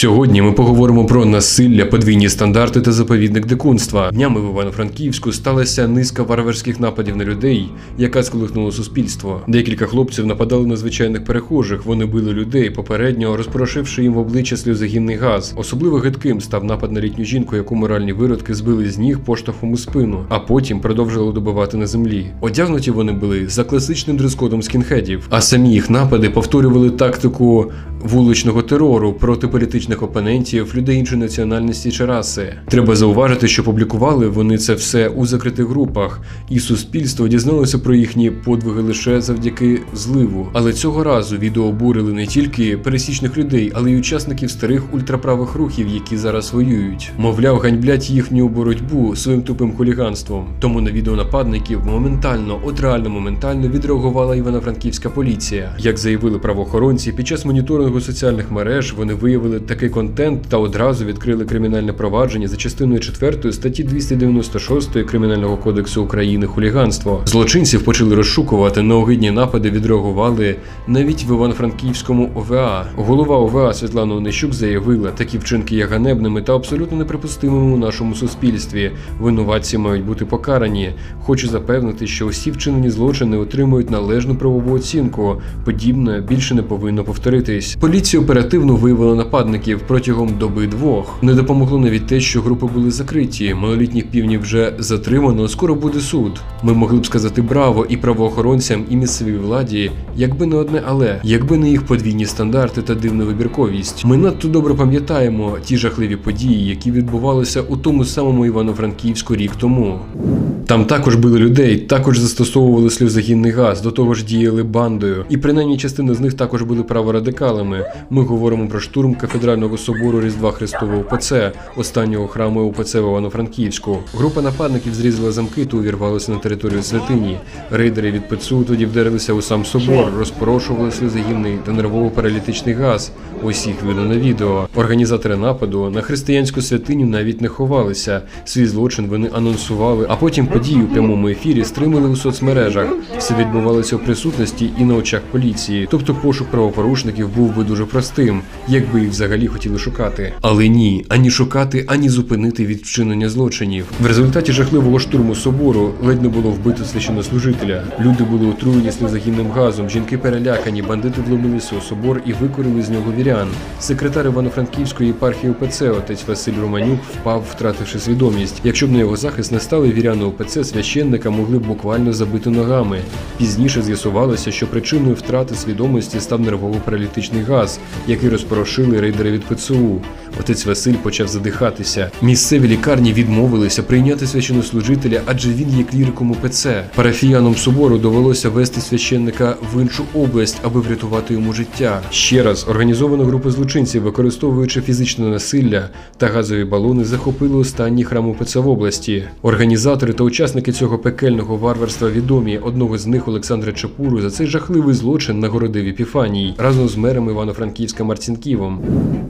Сьогодні ми поговоримо про насилля, подвійні стандарти та заповідник дикунства. Днями в Івано-Франківську сталася низка варварських нападів на людей, яка сколихнула суспільство. Декілька хлопців нападали на звичайних перехожих. Вони били людей, попередньо розпорошивши їм в обличчя сльозогінний газ. Особливо гидким став напад на літню жінку, яку моральні виродки збили з ніг поштовхом у спину, а потім продовжили добивати на землі. Одягнуті вони були за класичним дрес-кодом скінхедів, а самі їх напади повторювали тактику вуличного терору проти політичних опонентів, людей іншої національності чи раси. Треба зауважити, що публікували вони це все у закритих групах, і суспільство дізналося про їхні подвиги лише завдяки зливу. Але цього разу відео обурили не тільки пересічних людей, але й учасників старих ультраправих рухів, які зараз воюють. Мовляв, ганьблять їхню боротьбу своїм тупим хуліганством. Тому на відео нападників моментально, от реально моментально відреагувала Івано-Франківська поліція. Як заявили правоохоронці, під час моніторингу соціальних мереж вони виявили такий контент та одразу відкрили кримінальне провадження за частиною 4 статті 296 Кримінального кодексу України хуліганство. Злочинців почали розшукувати на огидні напади. Відреагували навіть в Івано-Франківському ОВА. Голова ОВА Світлана Онищук заявила, такі вчинки є ганебними та абсолютно неприпустимими у нашому суспільстві. Винуватці мають бути покарані. Хочу запевнити, що усі вчинені злочини отримують належну правову оцінку. Подібне більше не повинно повторитись. Поліція оперативно виявила нападників протягом доби двох. Не допомогло навіть те, що групи були закриті. Малолітніх півнів вже затримано. Скоро буде суд. Ми могли б сказати браво і правоохоронцям, і місцевій владі, якби не одне але, якби не їх подвійні стандарти та дивна вибірковість. Ми надто добре пам'ятаємо ті жахливі події, які відбувалися у тому самому Івано-Франківську рік тому. Там також били людей, також застосовували сльозогінний газ, до того ж діяли бандою, і принаймні частина з них також були праворадикалами. Ми говоримо про штурм кафедрального собору Різдва Христового УПЦ, останнього храму УПЦ в Івано-Франківську. Група нападників зрізала замки та увірвалася на територію святині. Рейдери від ПЦУ тоді вдарилися у сам собор, розпорошували сльозогінний та нервово-паралітичний газ. Усіх видно на відео. Організатори нападу на християнську святиню навіть не ховалися. Свій злочин вони анонсували, а потім події у прямому ефірі стримали у соцмережах. Все відбувалося у присутності і на очах поліції. Тобто пошук правопорушників був би дуже простим, якби їх взагалі хотіли шукати. Але ні, ані шукати, ані зупинити від вчинення злочинів. В результаті жахливого штурму собору ледь не було вбито священнослужителя. Люди були отруєні сльозогінним газом, жінки перелякані, бандити вломилися у собор і викорили з нього вірян. Секретар Івано-Франківської єпархії УПЦ, отець Василь Романюк, впав, втративши свідомість. Якщо б на його захист не стали віряни УПЦ, священника могли б буквально забити ногами. Пізніше з'ясувалося, що причиною втрати свідомості став нервово-паралітичний газ, який розпорошили рейдери від ПЦУ. Отець Василь почав задихатися. Місцеві лікарні відмовилися прийняти священнослужителя, адже він є кліриком УПЦ. Парафіянам собору довелося вести священника в іншу область, аби врятувати йому життя. Ще раз організована група злочинців, використовуючи фізичне насилля та газові балони, захопили останній храм УПЦ в області. Організатори та учасники цього пекельного варварства відомі. Одного з них Олександра Чапуру за цей жахливий злочин нагородив Епіфаній разом з мером Івано-Франківська Марцінківом.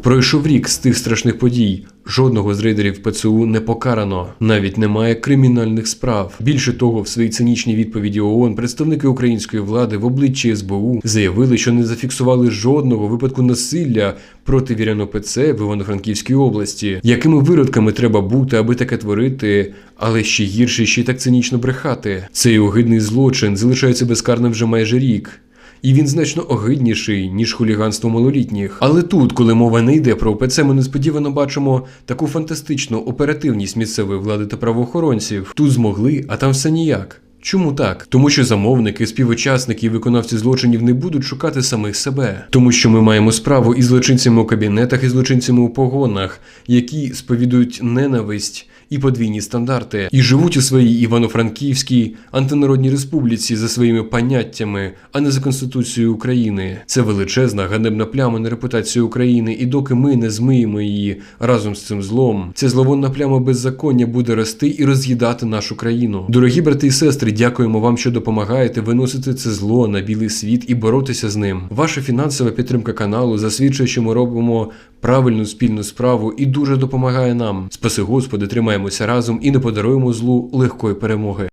Пройшов рік з тих страшних подій. Жодного з рейдерів ПЦУ не покарано, навіть немає кримінальних справ. Більше того, в своїй цинічній відповіді ООН представники української влади в обличчі СБУ заявили, що не зафіксували жодного випадку насилля проти вірян ОПЦ в Івано-Франківській області. Якими виродками треба бути, аби таке творити, але ще гірше, ще й так цинічно брехати. Цей огидний злочин залишається безкарним вже майже рік. І він значно огидніший, ніж хуліганство малолітніх. Але тут, коли мова не йде про ОПЦ, ми несподівано бачимо таку фантастичну оперативність місцевої влади та правоохоронців. Тут змогли, а там все ніяк. Чому так? Тому що замовники, співучасники і виконавці злочинів не будуть шукати самих себе, тому що ми маємо справу із злочинцями у кабінетах і злочинцями у погонах, які сповідують ненависть і подвійні стандарти, і живуть у своїй Івано-Франківській антинародній республіці за своїми поняттями, а не за конституцією України. Це величезна ганебна пляма на репутацію України, і доки ми не змиємо її разом з цим злом, ця зловонна пляма беззаконня буде рости і роз'їдати нашу країну. Дорогі брати і сестри, дякуємо вам, що допомагаєте виносити це зло на білий світ і боротися з ним. Ваша фінансова підтримка каналу засвідчує, що ми робимо правильну спільну справу і дуже допомагає нам. Спаси Господи, тримаємося разом і не подаруємо злу легкої перемоги.